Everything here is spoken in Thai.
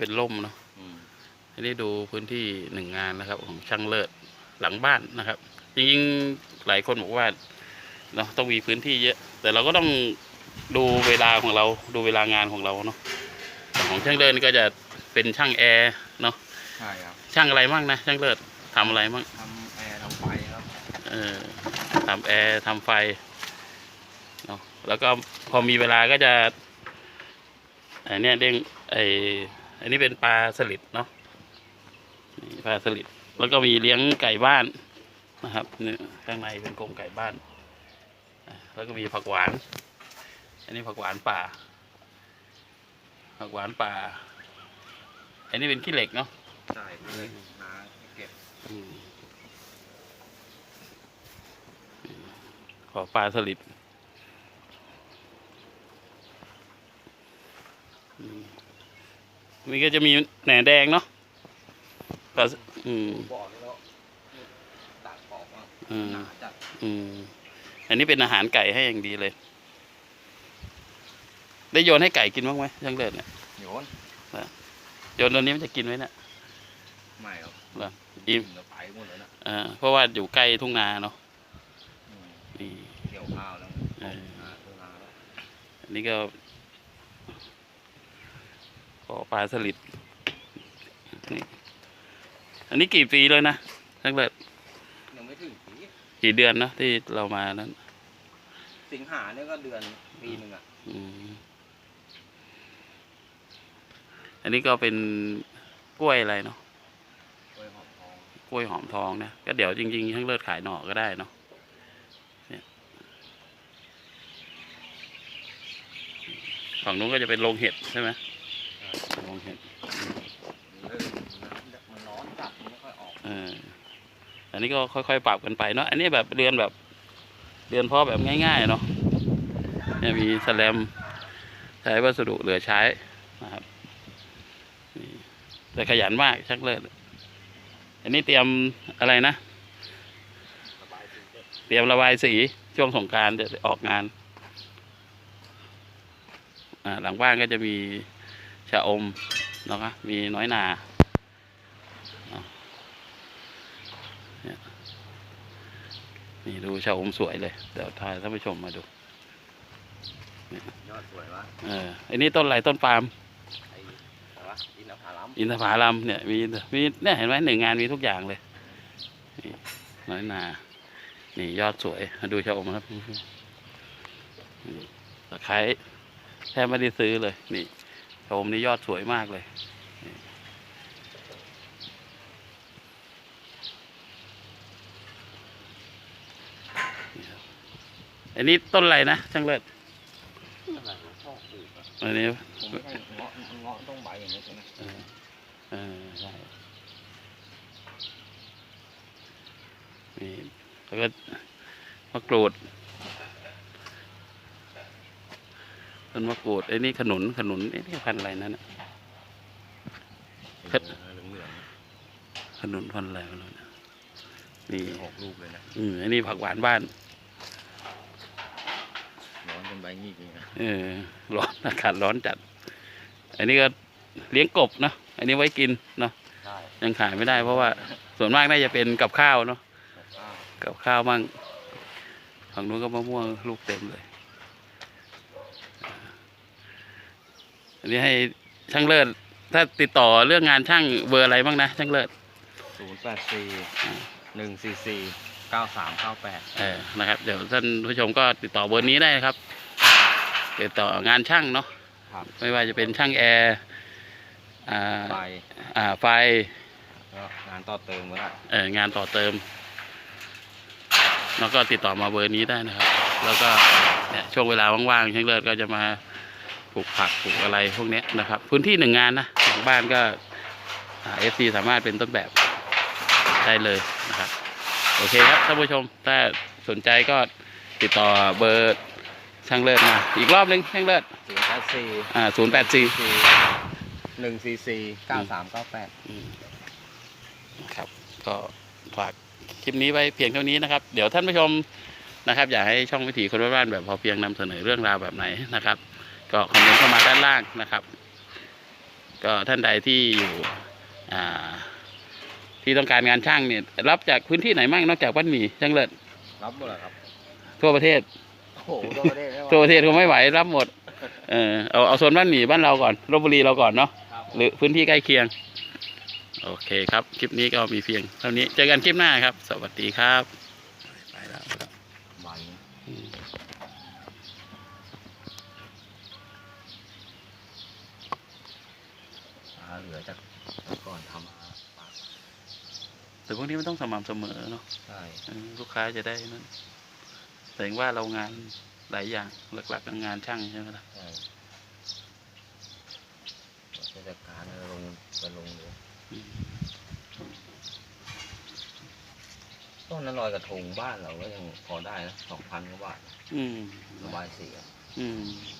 เป็นร่มเนาะอืมอันนี้ดูพื้นที่หนึ่งงานนะครับ ของช่างเลิศหลังบ้านนะครับ จริงๆหลายคนบอกว่าเนาะต้องมีพื้นที่เยอะ แต่เราก็ต้องดูเวลาของเรา ดูเวลางานของเราเนาะแต่ของช่างเลิศนี่ก็จะเป็นช่างแอร์เนาะใช่ครับช่างอะไรมั่งนะช่างเลิศทำอะไรมั่งทำแอร์ทำไฟครับเออทำแอร์ทำไฟเนาะแล้วก็พอมีเวลาก็จะอันเนี้ยเด้งไอ อันนี้เป็นปลาสลิดเนาะนี่ปลาสลิดแล้วก็มีเลี้ยงไก่บ้านนะครับนี่ข้างในเป็นกรงไก่บ้านอะแล้วก็มีผักหวาน อันนี้ผักหวานป่า ผักหวานป่า อันนี้เป็นขี้เหล็กเนาะใช่เลยนาเก็บอืมขอปลาสลิดอืม นี่ก็จะมีแหนแดงเนาะปลาสอืมบอกแล้วตัดออกว่าอืมหนาจัดอืมอันนี้เป็นอาหารไก่ให้อย่างดีเลย ได้โยนให้ไก่กินบ้างไหมช่างเลิศเนี่ยโยนโยนตัวนี้มันจะกินไหมเนี่ยไม่ครับเหรออิ่มแล้วไปหมดแล้วนะอ่าเพราะว่าอยู่ใกล้ทุ่งนาเนาะอืมนี่เกี่ยวข้าวแล้วเออนาตัวนาแล้วอันนี้ก็ข อปลาสลิดนี่อันนี้กี่ปีเลยนะตั้งแต่ยังไม่ถึงปีกี่เดือนนะที่เรามานั้น สิงหาเนี่ยก็เดือนปีหนึ่งอะอืมอันนี้ก็เป็นกล้วยอะไรเนาะกล้วยหอมทองกล้วยหอมทองนะก็เดี๋ยวจริงๆทั้งเลิศขายหน่อก็ได้เนาะเนี่ยฝั่งนู้นก็จะเป็นโรงเห็ดใช่ไหมโรงเห็ด เริ่มน้ำมันร้อนจัดมันไม่ค่อยออก เอออั นนี้ก็ค่อยๆปรับกันไปเนาะอันนี้แบบเรือนแบบเรือนพาะแบบง่ายๆเนาะเนี่ยมีแสแลมใช้วัสดุเหลือใช้นะครับแต่ขยันมากชักเลิศอันนี้เตรียมอะไรนะ เตรียมระบายสีช่วงสงการจะออกงานอ่าหลังบ้านก็จะมีชะอมเนาะมีน้อยนาเนาะเนี่ย นี่ดูชะอมสวยเลย เดี๋ยวทายท่านผู้ชมมาดูยอดสวยวะเอออันนี้ต้นอะไรต้นปาล์มไอ้อะไรวะอินทผลัมอินทผลัมเนี่ยมีมีเนี่ยเห็นไหมหนึ่งงานมีทุกอย่างเลยนี่น้อยนา นี่ยอดสวยมาดูชะอมครับนี่ตะไคร้แทบไม่ได้ซื้อเลย นี่ชะอมนี่ยอดสวยมากเลยนี่นี่ครับ อันนี้ต้นอะไรนะช่างเลิศอะไรวะชอบปลูกอะอันนี้ผมไม่ได้เงาะเงาะต้องใบอย่างนี้ใช่ไหมเออเออใช่นี่แล้วก็มะกรูดต้นมะกรูดไอ้นี่ขนุนขนุนไอ้นี่พันธุ์อะไรนั่นน่ะเพชรเหลืองเหลืองขนุนพันธุ์อะไรไม่รู้นะนี่หกลูกเลยนะอืมอันนี้ผักหวานบ้าน ร้อนจนใบงีกนี่นะเออร้อนอากาศร้อนจัด อันนี้ก็เลี้ยงกบเนาะอันนี้ไว้กินเนาะใช่ยังขายไม่ได้ เพราะว่าส่วนมากน่าจะเป็นกับข้าวเนาะข้าวกับข้าวมั่งฝั่งนู้นก็มะม่วงลูกเต็มเลย อันนี้ให้ช่างเลิศถ้าติดต่อเรื่องงานช่างเบอร์อะไรบ้างนะ ช่างเลิศศูนย์แปดสี่หนึ่งสี่สี่เก้าสามเก้าแปดเออนะครับ เดี๋ยวท่านผู้ชมก็ติดต่อเบอร์นี้ได้นะครับ ติดต่องานช่างเนาะครับไม่ว่าจะเป็นช่างแอร์อ่าไปอ่าไฟก็งานต่อเติมก็ได้เอองานต่อเติม แล้วก็ติดต่อมาเบอร์นี้ได้นะครับ แล้วก็เนี่ยช่วงเวลาว่างๆช่างเลิศก็จะมาปลูกผักปลูกอะไรพวกเนี้ยนะครับ พื้นที่หนึ่งงานนะหลังบ้านก็เอฟซีสามารถเป็นต้นแบบได้เลยนะครับ โอเคครับท่านผู้ชมถ้าสนใจก็ติดต่อเบอร์ ช่างเลิศมาอีกรอบหนึ่งช่างเลิศศูนย์แปดสี่อ่าศูนย์แปดสี่สี่หนึ่งสี่สี่เก้าสามเก้าแปด ครับ ก็ฝากคลิปนี้ไว้เพียงเท่านี้นะครับ เดี๋ยวท่านผู้ชมนะครับ อยากให้ช่องวิถีคนบ้านๆแบบพอเพียงนำเสนอเรื่องราวแบบไหนนะครับ ก็คอมเมนต์เข้ามาด้านล่างนะครับ ก็ท่านใดที่อยู่อ่าที่ต้องการงานช่างเนี่ยรับจากพื้นที่ไหนมั่งนอกจากบ้านหมี่ช่างเลิศรับหมดเหรอครับ ทั่วประเทศโอ้โหตัวประเทศไม่ทั่วประเทศก็ไม่ไหวรับหมด เออเอาเอาโซนบ้านหมี่บ้านเราก่อนลบบุรีเราก่อนเนาะครับ หรือพื้นที่ใกล้เคียง โอเคครับ คลิปนี้ก็มีเพียงเท่านี้เจอกันคลิปหน้าครับ สวัสดีครับ ไปแล้วครับใบอืมหาเหลือจากก่อนทำปากแต่พวกนี้มันต้องสม่ำเสมอเนาะใช่ เออลูกค้าจะได้นั่นแส ดงว่าเรางานหลายอย่างหลักๆก็งานช่างใช่ไหมล่ะใช่เทศกาลลงไปลงเลยอืมต้นนั้นลอยกระทงบ้านเราก็ยังพอได้นะสองพันกว่าบาทอืมระบายสีอะอืมอ